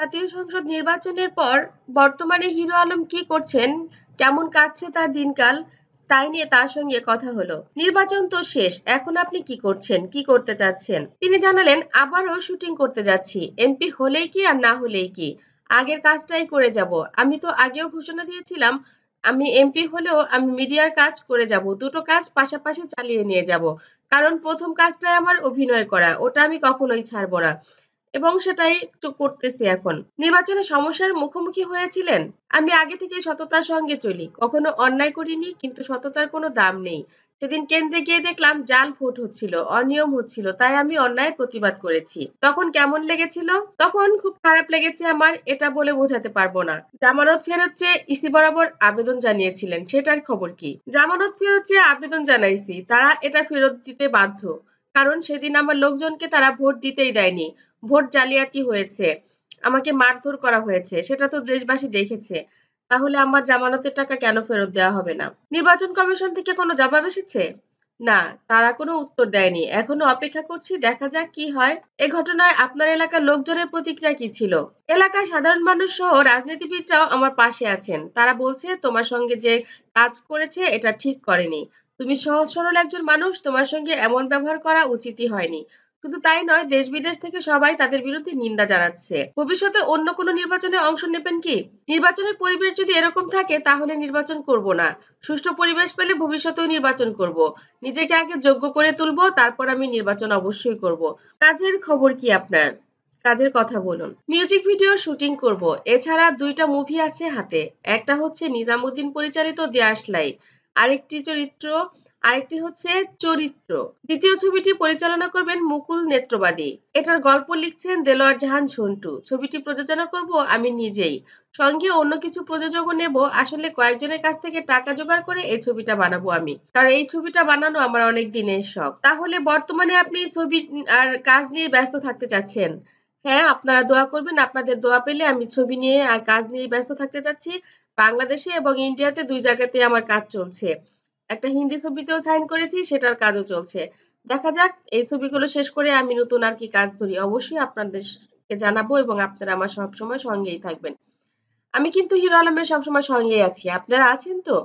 জাতীয় সংসদ নির্বাচনের পর বর্তমানে হিরো আলম কি করছেন, কেমন কাটছে তার দিনকাল, তাই নিয়ে তার সঙ্গে কথা হলো। নির্বাচন তো শেষ, এখন আপনি কি করছেন, কি করতে চাচ্ছেন? তিনি জানালেন, আবারও শুটিং করতে যাচ্ছি, এমপি হলেই কি আর না হলেই কি? আগের কাজটাই করে যাব, আমি তো আগেও ঘোষণা দিয়েছিলাম, আমি এমপি হলেও আমি মিডিয়ার কাজ করে যাব, দুটো কাজ পাশাপাশি চালিয়ে নিয়ে যাব, কারণ প্রথম কাজটাই আমার অভিনয় করা, ওটা আমি কখনোই ছাড়বো না। এবং সেটাই করতেছি এখন। নির্বাচনে সমস্যার মুখোমুখি হয়েছিলেন? আমি আগে থেকে সততার সঙ্গে চলি। কখনো অন্যায় করিনি, কিন্তু সততার কোনো দাম নেই। সেদিন কেন্দ্রে গিয়ে দেখলাম জাল ভোট হচ্ছিল, অনিয়ম হচ্ছিল, তাই আমি অন্যায় প্রতিবাদ করেছি। তখন কেমন লেগেছিল? তখন খুব খারাপ লেগেছে আমার, এটা বলে বোঝাতে পারব না। জামানত ফেরত চেয়ে ইসি বরাবর আবেদন জানিয়েছিলেন, সেটার খবর কি? জামানত ফেরত চেয়ে আবেদন জানাইছি, তারা এটা ফেরত দিতে বাধ্য। কারণ সেদিন আমার লোকজনকে তারা ভোট দিতেই দেয়নি। ভোট জালিয়াতি হয়েছে, আমাকে মারধর করা হয়েছে, সেটা তো দেশবাসী দেখেছে, তাহলে আমার জামানতের টাকা কেন ফেরত দেওয়া হবে না? নির্বাচন কমিশন থেকে কোনো জবাব এসেছে? না, তারা কোনো উত্তর দেয়নি। এখনও অপেক্ষা করছি, দেখা যাক কি হয়। এ ঘটনায় আপনার এলাকার লোকজনের প্রতিক্রিয়া কি ছিল? এলাকার সাধারণ মানুষ সহ রাজনীতিবিদরাও আমার পাশে আছেন। তারা বলছে, তোমার সঙ্গে যে কাজ করেছে, এটা ঠিক করেনি। তুমি সহজ সরল একজন মানুষ, তোমার সঙ্গে এমন ব্যবহার করা উচিতই হয়নি। শুধু তাই নয় দেশ বিদেশ থেকে সবাই তাদের বিরুদ্ধে নিন্দা জানাচ্ছে। ভবিষ্যতে অন্য কোনো নির্বাচনে অংশ নেবেন কি? নির্বাচনের পরিবেশ যদি এরকম থাকে, তাহলে নির্বাচন করব না। সুষ্ঠু পরিবেশ পেলে ভবিষ্যতেও নির্বাচন করব। নিজেকে আগে যোগ্য করে তুলবো, তারপর আমি নির্বাচন অবশ্যই করব। কাজের খবর কি আপনার? কাজের কথা বলুন। মিউজিক ভিডিও শুটিং করব। এছাড়া দুইটা মুভি আছে হাতে। একটা হচ্ছে নিজামুদ্দিন পরিচালিত দেয়াশলাই আরেকটি চরিত্র আরেকটি হচ্ছে চরিত্র। দ্বিতীয় ছবিটি পরিচালনা করবেন মুকুল নেত্রবাদী এটার গল্প লিখছেন দেলোয়ার জাহান ঝন্টু। ছবিটি প্রযোজনা করব আমি নিজেই। সঙ্গে অন্য কিছু প্রযোজকও নেব। আসলে কয়েকজনের কাছ থেকে টাকা জোগাড় করে এই ছবিটা বানাবো আমি। কারণ এই ছবিটা বানানো আমার অনেক দিনের শখ। তাহলে বর্তমানে আপনি ছবি আর কাজ নিয়ে ব্যস্ত থাকতে চাচ্ছেন? হ্যাঁ আপনারা দোয়া করবেন। আপনাদের দোয়া পেলে আমি ছবি নিয়ে আর কাজ নিয়ে ব্যস্ত থাকতে চাচ্ছি। বাংলাদেশে এবং ইন্ডিয়াতে দুই জায়গাতে আমার কাজ চলছে। একটা হিন্দি ছবিতেও সাইন করেছি, সেটার কাজও চলছে। দেখা যাক, এই ছবিগুলো শেষ করে আমি নতুন আর কি কাজ ধরি। অবশ্যই আপনাদেরকে জানাব এবং আপনারা আমার সবসময় সঙ্গেই থাকবেন। আমি কিন্তু হিরো আলমের সবসময় সঙ্গেই আছি। আপনারা আছেন তো?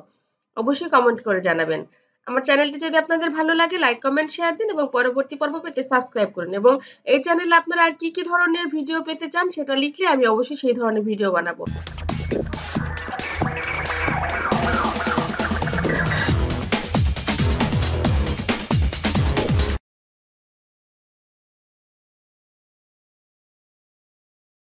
অবশ্যই কমেন্ট করে জানাবেন। আমার চ্যানেলটি যদি আপনাদের ভালো লাগে লাইক কমেন্ট শেয়ার দিন এবং পরবর্তী পর্ব পেতে সাবস্ক্রাইব করুন এবং এই চ্যানেলে আপনারা আর কি কি ধরনের ভিডিও পেতে চান, সেটা লিখলে আমি অবশ্যই সেই ধরনের ভিডিও বানাবো।